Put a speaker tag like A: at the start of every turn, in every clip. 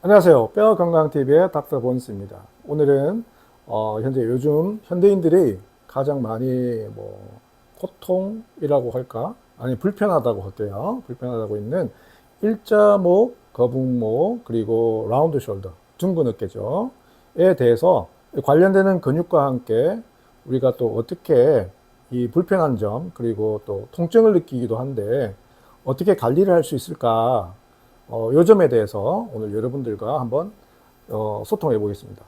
A: 안녕하세요. 뼈 건강 TV의 닥터 본스입니다. 오늘은 어, 현재 요즘 현대인들이 가장 많이 뭐 고통이라고 할까? 아니 불편하다고 할게요. 불편하다고 있는 일자목, 거북목, 그리고 라운드 숄더, 둥근 어깨죠에 대해서 관련되는 근육과 함께 우리가 또 어떻게 이 불편한 점 그리고 또 통증을 느끼기도 한데 어떻게 관리를 할 수 있을까? 어, 요 점에 대해서 오늘 여러분들과 한번 어, 소통해 보겠습니다.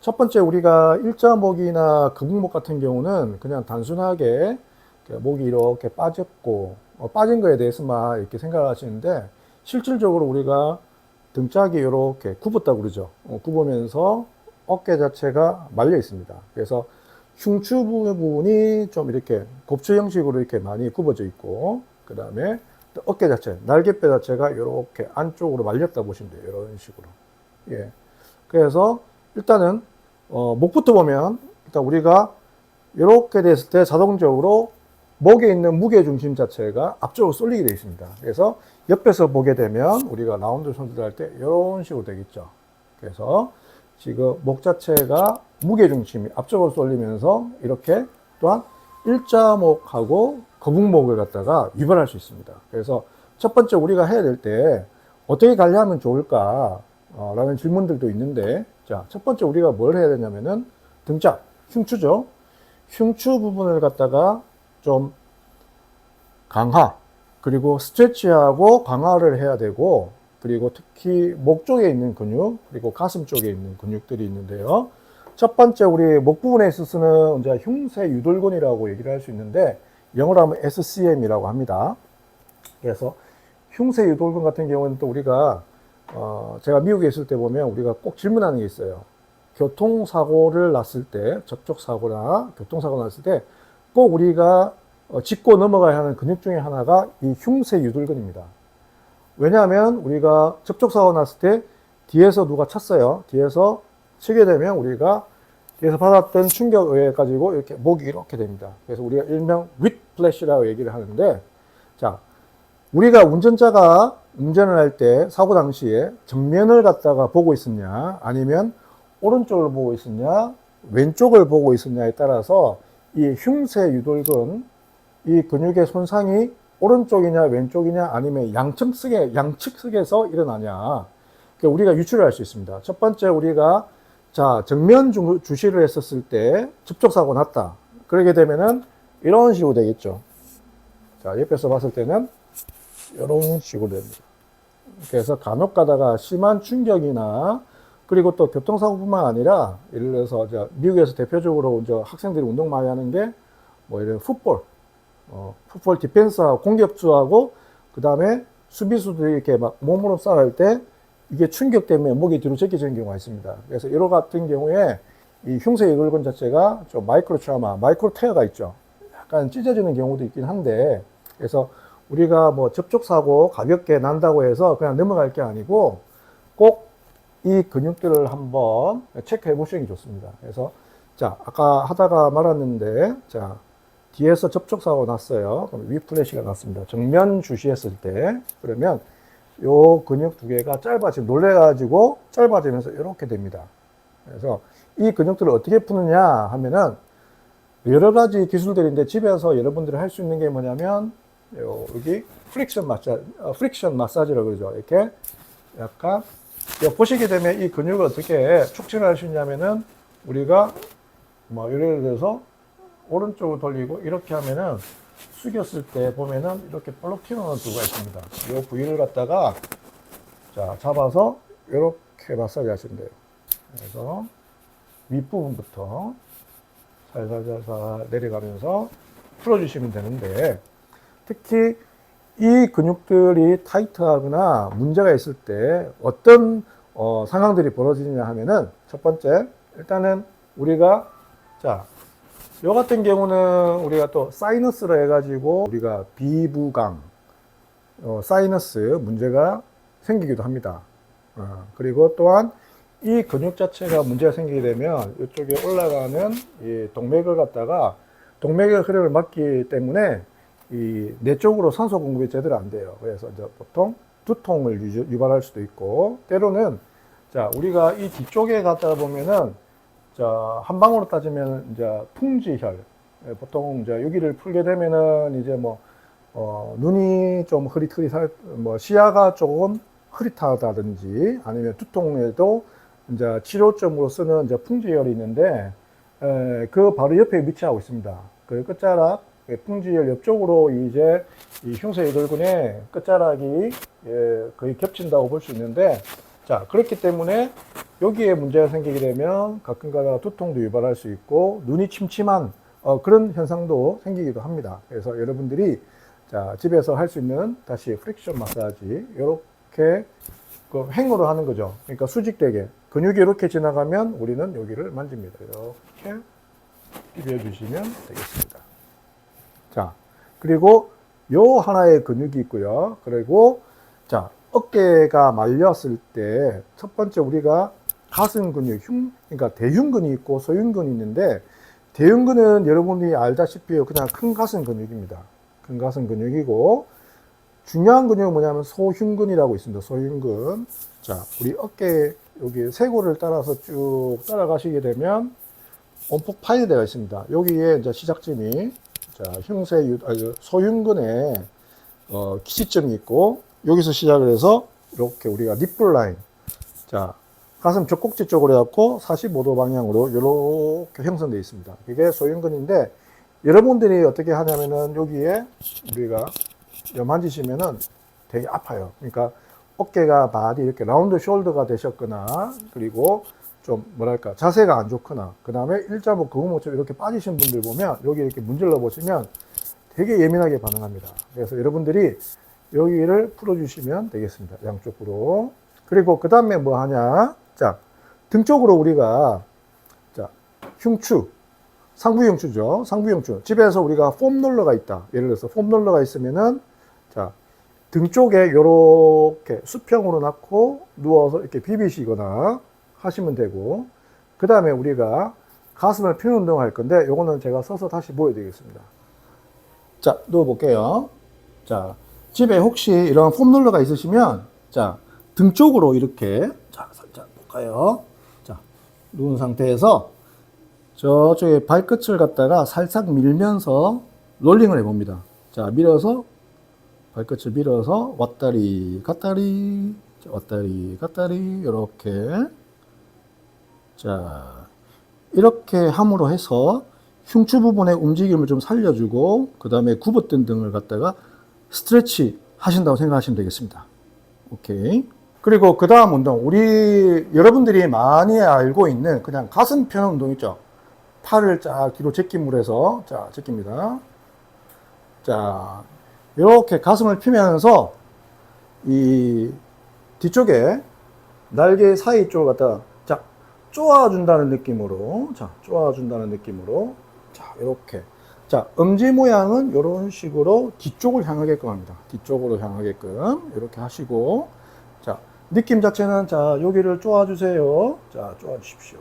A: 첫 번째 우리가 일자목이나 거북목 같은 경우는 그냥 단순하게 목이 이렇게 빠졌고 어, 빠진 거에 대해서만 이렇게 생각하시는데 실질적으로 우리가 등짝이 이렇게 굽었다고 그러죠. 어, 굽으면서 어깨 자체가 말려 있습니다. 그래서 흉추 부분이 좀 이렇게 곱추 형식으로 이렇게 많이 굽어져 있고 그 다음에 어깨 자체, 날개뼈 자체가 이렇게 안쪽으로 말렸다 보시면 돼요. 이런 식으로. 예. 그래서 일단은 어, 목부터 보면 일단 우리가 이렇게 됐을 때 자동적으로 목에 있는 무게 중심 자체가 앞쪽으로 쏠리게 되어 있습니다. 그래서 옆에서 보게 되면 우리가 라운드 손질 할때 이런 식으로 되겠죠. 그래서 지금 목 자체가 무게 중심이 앞쪽으로 쏠리면서 이렇게 또한 일자목하고 거북목을 갖다가 유발할 수 있습니다. 그래서 첫 번째 우리가 해야 될 때 어떻게 관리하면 좋을까? 어, 라는 질문들도 있는데, 자, 첫 번째 우리가 뭘 해야 되냐면은 등짝, 흉추죠. 흉추 부분을 갖다가 좀 강화, 그리고 스트레치하고 강화를 해야 되고, 그리고 특히 목 쪽에 있는 근육, 그리고 가슴 쪽에 있는 근육들이 있는데요. 첫 번째 우리 목 부분에 있어서는 이제 흉쇄 유돌근이라고 얘기를 할 수 있는데 영어로 하면 SCM이라고 합니다. 그래서 흉쇄 유돌근 같은 경우는 또 우리가 어 제가 미국에 있을 때 보면 우리가 꼭 질문하는 게 있어요. 교통사고를 났을 때 접촉사고나 교통사고 났을 때 꼭 우리가 어, 짚고 넘어가야 하는 근육 중에 하나가 이 흉쇄 유돌근입니다. 왜냐하면 우리가 접촉사고 났을 때 뒤에서 누가 찼어요. 뒤에서 치게 되면 우리가 뒤에서 받았던 충격에 가지고 이렇게 목이 이렇게 됩니다. 그래서 우리가 일명 윗 플래시라고 얘기를 하는데 자 우리가 운전자가 운전을 할 때 사고 당시에 정면을 갖다가 보고 있었냐 아니면 오른쪽을 보고 있었냐 왼쪽을 보고 있었냐에 따라서 이 흉쇄 유돌근 이 근육의 손상이 오른쪽이냐 왼쪽이냐 아니면 양측측에 양측측에서 일어나냐 그러니까 우리가 유추를 할 수 있습니다. 첫 번째 우리가 자 정면 주, 주시를 했었을 때 접촉 사고 났다. 그러게 되면은 이런 식으로 되겠죠. 자 옆에서 봤을 때는 이런 식으로 됩니다. 그래서 간혹 가다가 심한 충격이나 그리고 또 교통사고뿐만 아니라 예를 들어서 저 미국에서 대표적으로 저 학생들이 운동 많이 하는 게 뭐 이런 풋볼, 어, 풋볼 디펜스하고 공격수하고 그 다음에 수비수들이 이렇게 막 몸으로 싸울 때 이게 충격 때문에 목이 뒤로 제껴지는 경우가 있습니다. 그래서 이로 같은 경우에 이 흉쇄 이글근 자체가 좀 마이크로 트라우마, 마이크로 테어가 있죠. 약간 찢어지는 경우도 있긴 한데 그래서 우리가 뭐 접촉 사고 가볍게 난다고 해서 그냥 넘어갈 게 아니고 꼭 이 근육들을 한번 체크해 보시는 게 좋습니다. 그래서 자 아까 하다가 말았는데 자 뒤에서 접촉 사고 났어요. 그럼 위플래시가 났습니다. 정면 주시했을 때 그러면 요 근육 두 개가 짧아지고 놀래가지고 짧아지면서 이렇게 됩니다. 그래서 이 근육들을 어떻게 푸느냐 하면은 여러 가지 기술들인데 집에서 여러분들이 할 수 있는 게 뭐냐면 요 여기 프릭션 마사 어, 프릭션 마사지라고 그러죠. 이렇게 약간 요 보시게 되면 이 근육을 어떻게 촉진을 할 수 있냐면은 우리가 뭐 예를 들어서 오른쪽을 돌리고 이렇게 하면은 숙였을 때 보면은 이렇게 볼록 튀어나오는 부위가 있습니다. 이 부위를 갖다가 자 잡아서 이렇게 마사지 하시면 돼요. 그래서 윗부분부터 살살살살 내려가면서 풀어주시면 되는데 특히 이 근육들이 타이트하거나 문제가 있을 때 어떤 어, 상황들이 벌어지느냐 하면은 첫 번째 일단은 우리가 자, 요 같은 경우는 우리가 또 사이너스로 해가지고 우리가 비부강, 어, 사이너스 문제가 생기기도 합니다. 어, 그리고 또한 이 근육 자체가 문제가 생기게 되면 이쪽에 올라가는 이 동맥을 갖다가 동맥의 흐름을 막기 때문에 이내 쪽으로 산소 공급이 제대로 안 돼요. 그래서 이제 보통 두통을 유- 유발할 수도 있고 때로는 자, 우리가 이 뒤쪽에 갔다 보면은, 자, 한 방으로 따지면 이제 풍지혈. 예, 보통 이제 여기를 풀게 되면은 이제 뭐, 어, 눈이 좀 흐릿흐릿할, 뭐, 시야가 조금 흐릿하다든지 아니면 두통에도 이제 치료점으로 쓰는 이제 풍지혈이 있는데, 에, 그 바로 옆에 위치하고 있습니다. 그 끝자락, 예, 풍지혈 옆쪽으로 이제 이 흉쇄 유돌근의 끝자락이 예, 거의 겹친다고 볼 수 있는데, 자, 그렇기 때문에 여기에 문제가 생기게 되면 가끔 가다가 두통도 유발할 수 있고, 눈이 침침한 어, 그런 현상도 생기기도 합니다. 그래서 여러분들이 자, 집에서 할 수 있는 다시 프릭션 마사지, 이렇게 그 횡으로 하는 거죠. 그러니까 수직되게. 근육이 이렇게 지나가면 우리는 여기를 만집니다. 이렇게 비벼주시면 되겠습니다. 자, 그리고 요 하나의 근육이 있고요. 그리고 자, 어깨가 말렸을 때 첫 번째 우리가 가슴 근육, 흉, 그러니까 대흉근이 있고 소흉근이 있는데 대흉근은 여러분이 알다시피 그냥 큰 가슴 근육입니다. 큰 가슴 근육이고 중요한 근육은 뭐냐면 소흉근이라고 있습니다. 소흉근. 자, 우리 어깨 여기 쇄골을 따라서 쭉 따라가시게 되면 온폭 파이드가 있습니다. 여기에 이제 시작점이 자, 흉쇄 유, 아니, 소흉근에 어, 기시점이 있고 여기서 시작을 해서 이렇게 우리가 니플 라인 자 가슴 젖꼭지 쪽으로 해갖고 45도 방향으로 이렇게 형성되어 있습니다. 이게 소흉근인데 여러분들이 어떻게 하냐면은 여기에 우리가 만지시면은 되게 아파요. 그러니까 어깨가 많이 이렇게 라운드 숄더가 되셨거나 그리고 좀 뭐랄까 자세가 안 좋거나 그 다음에 일자목 거북목처럼 이렇게 빠지신 분들 보면 여기 이렇게 문질러 보시면 되게 예민하게 반응합니다. 그래서 여러분들이 여기를 풀어주시면 되겠습니다. 양쪽으로. 그리고 그 다음에 뭐 하냐? 자, 등 쪽으로 우리가 자 흉추, 상부 흉추죠. 상부 흉추. 집에서 우리가 폼 롤러가 있다. 예를 들어서 폼 롤러가 있으면은 자, 등 쪽에 이렇게 수평으로 놨고 누워서 이렇게 비비시거나 하시면 되고 그 다음에 우리가 가슴을 펴는 운동을 할 건데 요거는 제가 서서 다시 보여드리겠습니다. 자, 누워볼게요. 자, 집에 혹시 이런 폼 롤러가 있으시면 자, 등 쪽으로 이렇게 자, 살짝 볼까요? 자, 누운 상태에서 저쪽에 발끝을 갖다가 살짝 밀면서 롤링을 해봅니다. 자, 밀어서 발끝을 밀어서 왔다리 갔다리 자, 왔다리 갔다리 이렇게 자 이렇게 함으로 해서 흉추 부분의 움직임을 좀 살려주고 그 다음에 굽었던 등을 갖다가 스트레치 하신다고 생각하시면 되겠습니다. 오케이. 그리고 그 다음 운동 우리 여러분들이 많이 알고 있는 그냥 가슴 펴는 운동 있죠. 팔을 쫙 뒤로 제끼물 해서 자 제낍니다. 자 이렇게 가슴을 피면서 이 뒤쪽에 날개 사이 쪽을 갖다 자 쪼아준다는 느낌으로 자 쪼아준다는 느낌으로 자 이렇게 자 엄지 모양은 이런 식으로 뒤쪽을 향하게끔 합니다. 뒤쪽으로 향하게끔 이렇게 하시고 자 느낌 자체는 자 여기를 쪼아주세요. 자 쪼아주십시오.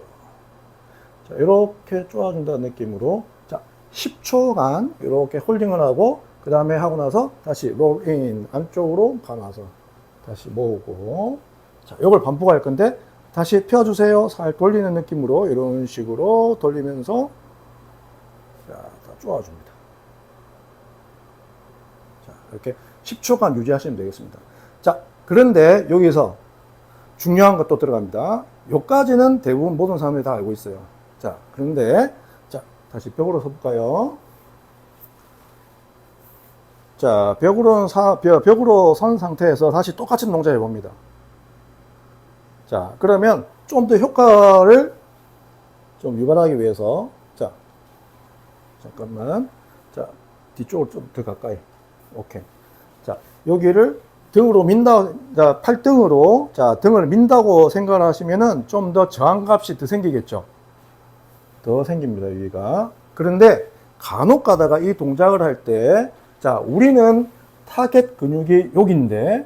A: 자 이렇게 쪼아준다는 느낌으로 자 10초간 이렇게 홀딩을 하고 그 다음에 하고 나서 다시 롤인 안쪽으로 감아서 다시 모으고. 자 이걸 반복할 건데 다시 펴주세요. 살 돌리는 느낌으로 이런 식으로 돌리면서 자, 다 쪼아줍니다. 자 이렇게 10초간 유지하시면 되겠습니다. 자 그런데 여기서 중요한 것도 들어갑니다. 요까지는 대부분 모든 사람들이 다 알고 있어요. 자 그런데 자 다시 벽으로 서볼까요 자, 벽으로 사, 벽, 벽으로 선 상태에서 다시 똑같은 동작 해봅니다. 자, 그러면 좀 더 효과를 좀 유발하기 위해서, 자, 잠깐만. 자, 뒤쪽으로 좀 더 가까이. 오케이. 자, 여기를 등으로 민다, 자, 팔등으로, 자, 등을 민다고 생각을 하시면은 좀 더 저항값이 더 생기겠죠. 더 생깁니다, 여기가. 그런데 간혹 가다가 이 동작을 할 때, 자, 우리는 타겟 근육이 여기인데,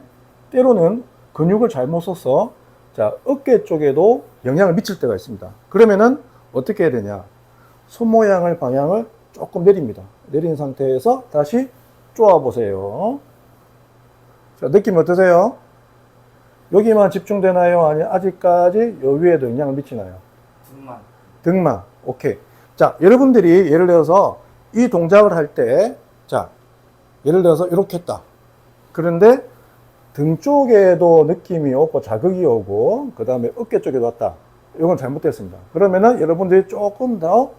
A: 때로는 근육을 잘못 써서, 자, 어깨 쪽에도 영향을 미칠 때가 있습니다. 그러면은 어떻게 해야 되냐? 손 모양을, 방향을 조금 내립니다. 내린 상태에서 다시 쪼아 보세요. 자, 느낌 어떠세요? 여기만 집중되나요? 아니 아직까지 요 위에도 영향을 미치나요?
B: 등만
A: 등만. 오케이. 자, 여러분들이 예를 들어서 이 동작을 할 때, 자, 예를 들어서 이렇게 했다. 그런데 등 쪽에도 느낌이 오고 자극이 오고, 그 다음에 어깨 쪽에도 왔다. 이건 잘못됐습니다. 그러면은 여러분들이 조금 더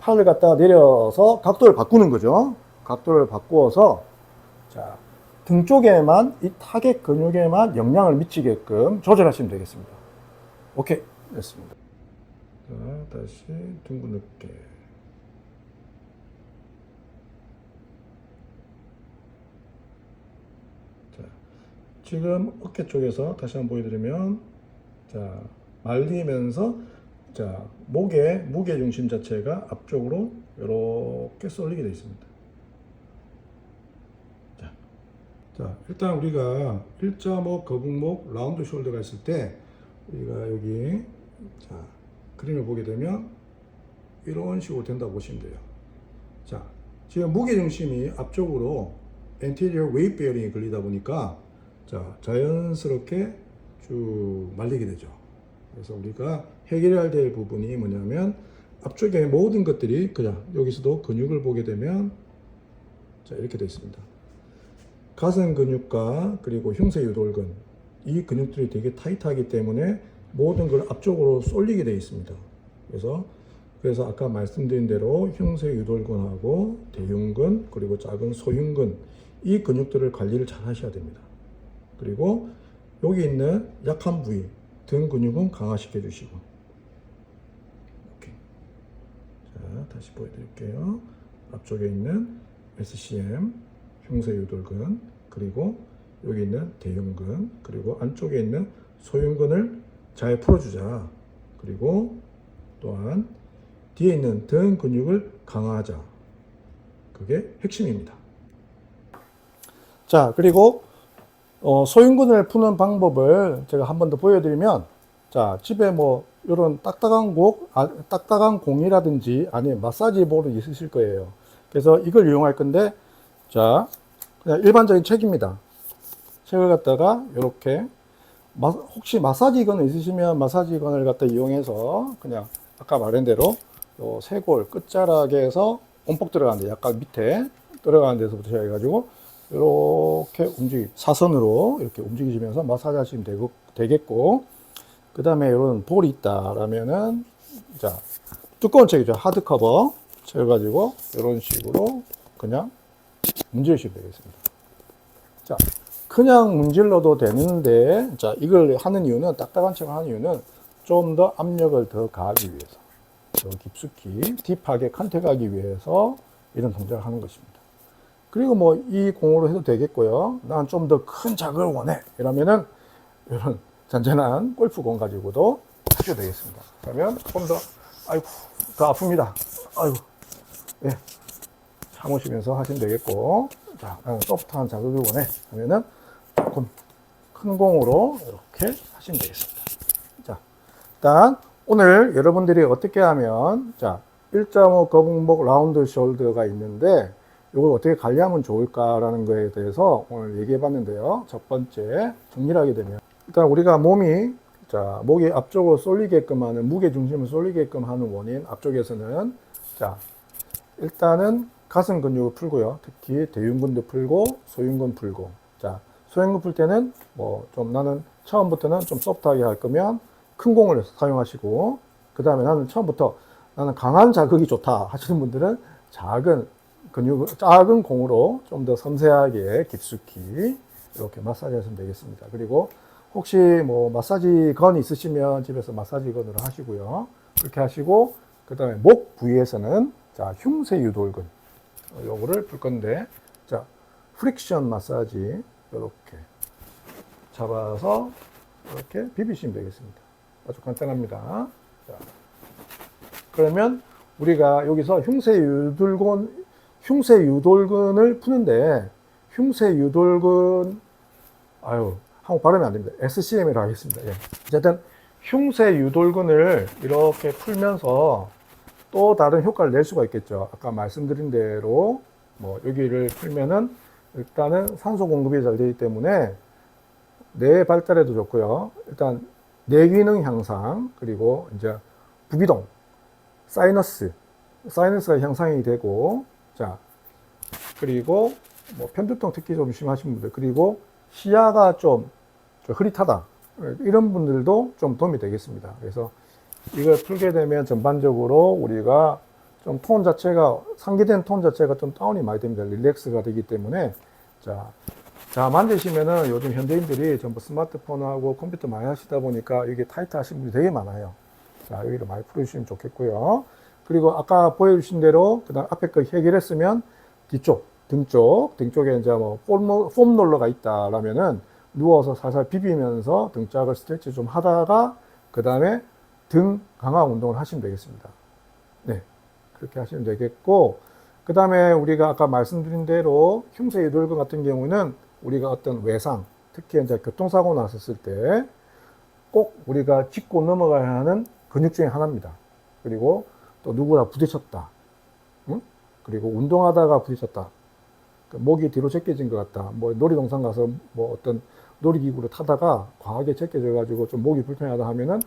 A: 팔을 갖다 내려서 각도를 바꾸는 거죠. 각도를 바꾸어서, 자, 등 쪽에만 이 타겟 근육에만 영향을 미치게끔 조절하시면 되겠습니다. 오케이. 됐습니다. 자, 다시 둥근 어깨. 자, 지금 어깨 쪽에서 다시 한번 보여드리면, 자, 말리면서, 자, 목의 무게 중심 자체가 앞쪽으로 이렇게 쏠리게 되어 있습니다. 자, 자, 일단 우리가 1.5 거북목 라운드 숄더가 있을 때, 우리가 여기, 자, 그림을 보게 되면 이런 식으로 된다고 보시면 돼요. 자, 지금 무게 중심이 앞쪽으로 anterior weight bearing이 걸리다 보니까 자, 자연스럽게 쭉 말리게 되죠. 그래서 우리가 해결해야 될 부분이 뭐냐면 앞쪽에 모든 것들이 그냥 여기서도 근육을 보게 되면 자, 이렇게 되어 있습니다. 가슴 근육과 그리고 흉쇄 유돌근 이 근육들이 되게 타이트하기 때문에 모든 걸 앞쪽으로 쏠리게 되어 있습니다. 그래서 그래서 아까 말씀드린 대로 흉쇄 유돌근하고 대흉근 그리고 작은 소흉근 이 근육들을 관리를 잘 하셔야 됩니다. 그리고 여기 있는 약한 부위 등 근육은 강화시켜 주시고 자 다시 보여드릴게요. 앞쪽에 있는 SCM 흉쇄 유돌근 그리고 여기 있는 대흉근 그리고 안쪽에 있는 소흉근을 잘 풀어주자. 그리고 또한 뒤에 있는 등 근육을 강화하자. 그게 핵심입니다. 자, 그리고 어, 소흉근을 푸는 방법을 제가 한 번 더 보여드리면, 자, 집에 뭐 이런 딱딱한 곡, 아, 딱딱한 공이라든지 아니면 마사지 볼은 있으실 거예요. 그래서 이걸 이용할 건데, 자, 그냥 일반적인 책입니다. 책을 갖다가 이렇게 마- 혹시 마사지건을 있으시면 마사지건을 갖다 이용해서 그냥 아까 말한 대로 요 쇄골 끝자락에서 온폭 들어가는데 약간 밑에 들어가는 데서부터 시작해가지고 이렇게 움직이 사선으로 이렇게 움직이시면서 마사지 하시면 되고, 되겠고 그 다음에 이런 볼이 있다라면은 자 두꺼운 책이죠 하드 커버 책을 가지고 이런 식으로 그냥 문지르시면 되겠습니다. 자 그냥 문질러도 되는데, 자, 이걸 하는 이유는, 딱딱한 척을 하는 이유는 좀 더 압력을 더 가하기 위해서, 더 깊숙이, 딥하게 컨택하기 위해서 이런 동작을 하는 것입니다. 그리고 뭐 이 공으로 해도 되겠고요. 난 좀 더큰 자극을 원해. 이러면은 이런 잔잔한 골프공 가지고도 하셔도 되겠습니다. 그러면 좀 더, 아이고, 더 아픕니다. 아이고, 예. 참으시면서 하시면 되겠고, 자, 나는 소프트한 자극을 원해. 하면은 조금 큰 공으로 이렇게 하시면 되겠습니다. 자, 일단 오늘 여러분들이 어떻게 하면 자, 1.5 거북목 라운드 숄더가 있는데 이걸 어떻게 관리하면 좋을까라는 거에 대해서 오늘 얘기해 봤는데요. 첫 번째 정리를 하게 되면 일단 우리가 몸이 자, 목이 앞쪽으로 쏠리게끔 하는 무게 중심을 쏠리게끔 하는 원인 앞쪽에서는 자, 일단은 가슴 근육을 풀고요. 특히 대흉근도 풀고 소흉근 풀고. 자, 소흉근 풀 때는 뭐 좀 나는 처음부터는 좀 소프트하게 할 거면 큰 공을 사용하시고 그 다음에 나는 처음부터 나는 강한 자극이 좋다 하시는 분들은 작은 근육 작은 공으로 좀 더 섬세하게 깊숙이 이렇게 마사지 하시면 되겠습니다. 그리고 혹시 뭐 마사지 건 있으시면 집에서 마사지 건으로 하시고요. 그렇게 하시고 그 다음에 목 부위에서는 자 흉쇄 유돌근 어, 요거를 풀 건데 자 프릭션 마사지 이렇게 잡아서 이렇게 비비시면 되겠습니다. 아주 간단합니다. 자, 그러면 우리가 여기서 흉쇄 유돌근 흉쇄 유돌근을 푸는데 흉쇄 유돌근 아유 한국 발음이 안 됩니다. SCM이라고 하겠습니다. 예. 어쨌든 흉쇄 유돌근을 이렇게 풀면서 또 다른 효과를 낼 수가 있겠죠. 아까 말씀드린 대로 뭐 여기를 풀면은 일단은 산소 공급이 잘 되기 때문에 뇌 발달에도 좋고요. 일단 뇌 기능 향상 그리고 이제 부비동, 사이너스, 사이너스가 향상이 되고 자 그리고 뭐 편두통 특히 좀 심하신 분들 그리고 시야가 좀, 좀 흐릿하다 이런 분들도 좀 도움이 되겠습니다. 그래서 이걸 풀게 되면 전반적으로 우리가 좀 톤 자체가 상기된 톤 자체가 좀 다운이 많이 됩니다. 릴렉스가 되기 때문에 자, 자 만드시면은 요즘 현대인들이 전부 스마트폰하고 컴퓨터 많이 하시다 보니까 이게 타이트 하신 분이 되게 많아요. 자 여기를 많이 풀어주시면 좋겠고요. 그리고 아까 보여주신 대로 그다음 앞에 거 해결했으면 뒤쪽 등 쪽, 등 쪽에 이제 뭐 폼, 폼 롤러가 있다라면은 누워서 살살 비비면서 등짝을 스트레치 좀 하다가 그 다음에 등 강화 운동을 하시면 되겠습니다. 네. 그렇게 하시면 되겠고, 그 다음에 우리가 아까 말씀드린 대로 흉쇄 유돌근 같은 경우는 우리가 어떤 외상, 특히 이제 교통사고 났었을 때 꼭 우리가 짚고 넘어가야 하는 근육 중에 하나입니다. 그리고 또 누구나 부딪혔다. 응? 그리고 운동하다가 부딪혔다. 그 목이 뒤로 제껴진 것 같다. 뭐 놀이동산 가서 뭐 어떤 놀이기구를 타다가 과하게 제껴져 가지고 좀 목이 불편하다 하면은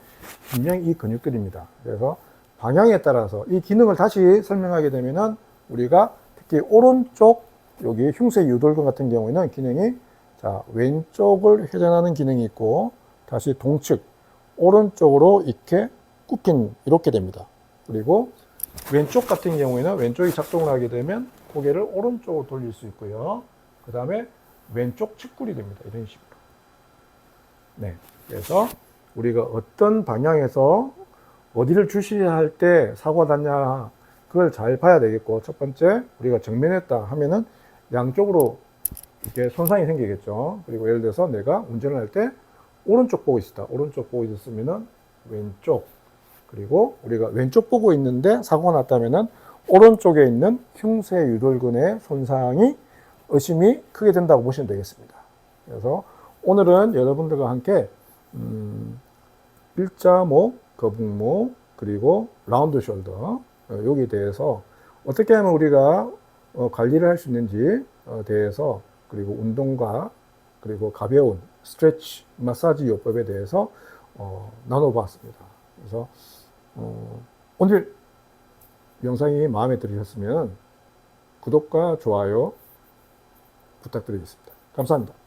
A: 분명히 이 근육들입니다. 그래서 방향에 따라서 이 기능을 다시 설명하게 되면은 우리가 특히 오른쪽 여기 흉쇄 유돌근 같은 경우에는 기능이 자 왼쪽을 회전하는 기능이 있고 다시 동측 오른쪽으로 이렇게 굽긴 이렇게 됩니다. 그리고 왼쪽 같은 경우에는 왼쪽이 작동을 하게 되면 고개를 오른쪽으로 돌릴 수 있고요. 그 다음에 왼쪽 측굴이 됩니다. 이런 식으로. 네. 그래서 우리가 어떤 방향에서 어디를 주시해야 할때 사고가 났냐, 그걸 잘 봐야 되겠고, 첫 번째, 우리가 정면했다 하면은 양쪽으로 이렇게 손상이 생기겠죠. 그리고 예를 들어서 내가 운전을 할 때 오른쪽 보고 있었다. 오른쪽 보고 있었으면은 왼쪽. 그리고 우리가 왼쪽 보고 있는데 사고가 났다면은 오른쪽에 있는 흉쇄 유돌근의 손상이 의심이 크게 된다고 보시면 되겠습니다. 그래서 오늘은 여러분들과 함께 음, 일자목, 거북목, 그리고 라운드 숄더 어, 여기에 대해서 어떻게 하면 우리가 어, 관리를 할 수 있는지 어, 대해서 그리고 운동과 그리고 가벼운 스트레치 마사지 요법에 대해서 어, 나눠봤습니다. 그래서 어, 오늘 영상이 마음에 들으셨으면 구독과 좋아요 부탁드리겠습니다. 감사합니다.